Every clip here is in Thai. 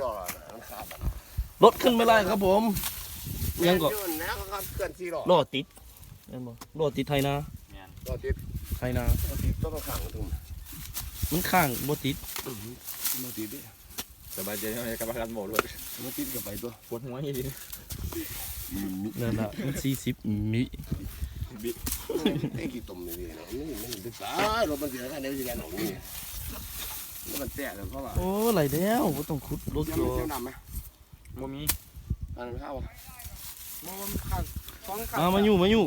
ยอดมันขาดรถขึ้นไม่ได้ครับผมยังก็ยืนแล้วครับเกินสี่หลอดล้อติดเห็นบ่ล้อติดไทยนารอติดไทยนารอติดต้องขังตรงมันข้างบ่ติดมันติดดิสบายใจเท่าไหร่กับการหมดเลยมันติดกับไปตัวปวดหัวยี่ดีนั่นล่ะมัน40มิไอ้กี่ตุ่มนี่นี่นี่มันติดสายรถมันเสียกันเดี๋ยวจะแกนอ อกนี่มันแตะเลยเพราะว่าโอ้ไหลแล้วบ่ต้องขุดรถยังโยไม่เที่ยวดำไหมโมมีอันนั้นข้าวมันขังสองขังมามาอยู่มาอยู่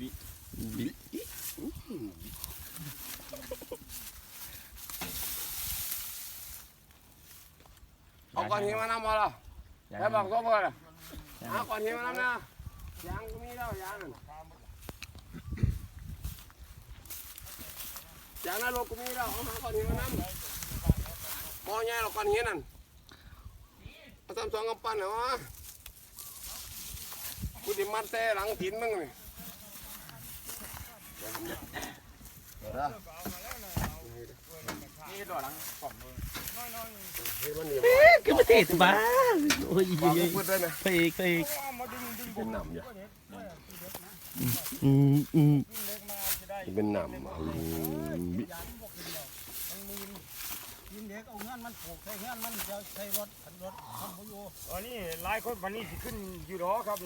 บิบิเอาก้อนหินมานำมาละแล้วบอกก็บอกละเอาก้อนหินมานำนะยางก็มีแล้วยาง นั่นยางนั้นรถก็มีแล้วเอาหาก้อนหินมานำมอใหญ่หรอกก้อนหินนั่นมาทำสองกำปั้นเหรอวะกูจะมัดแต่หลังหินมึงนี่เดี๋ยวเดี๋ยวนี่ดอหลังกล่องเลยเฮ้ยมันนี่ก็ประเทศบ้าโอ้ยวางมืดได้ไหมพระเอกพระเอกเป็นหนำอยู่อืมอืมเป็นหนำ อืมบิยินเด็กเอาเงินมันผูกใส่เงินมันจะใช้รถขันรถทำเขาอยู่อันนี้หลายคนวันนี้สิขึ้นอยู่หรอครับ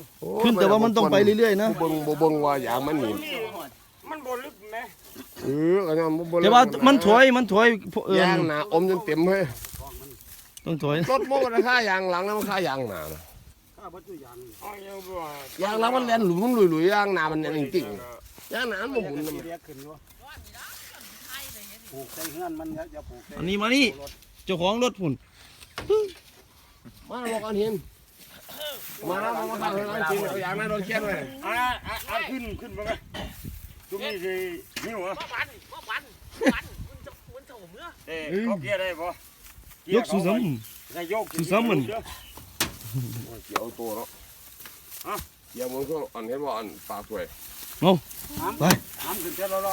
ขึ้นแต่ว่ามันต้องไปเรื่อยๆนะเบิ่งบ่เบิ่งว่าอย่างมันนี่นี่มันบนลึกไหมเอออันนั้นบ่แต่ว่ามันถอยมันถอยเอิ้ยานงหนาอมจนเต็มเฮ้ยต้องถอยรถโม่ราคายางหลังนะมันค่ายางหนานะข้าวัตถุยานอ๋อยังบ่ยางหลังมันแล่นหลุมหลุยๆยางหนามันแน่นจริงๆยางหนามันบ่หมุนเรีนะยกขึ้นอยู่ผูกใส่เงินมันจะผูกใส่อันนี้มานี่เจ้าของรถพุ่นมาบอกกันเห็นมาแล้วมาทางนั้นจริงเอายางนั้นโดนเขียนไว้อ่าอ่าอ่าขึ้นขึ้นบ่ไหมตรงนี้สิหิวเหรอวันว่าวันวันมันจะมันจะหัวเมื่อเอ้เขาเกียร์ได้บ่ยกสู่ซ้นายกสุดซ้ำมัน เกี่ยวตัวเนาะเกี่ยวมันก็อันเห็นว่าอันปากสวย น้ำขึ้นเท่าไร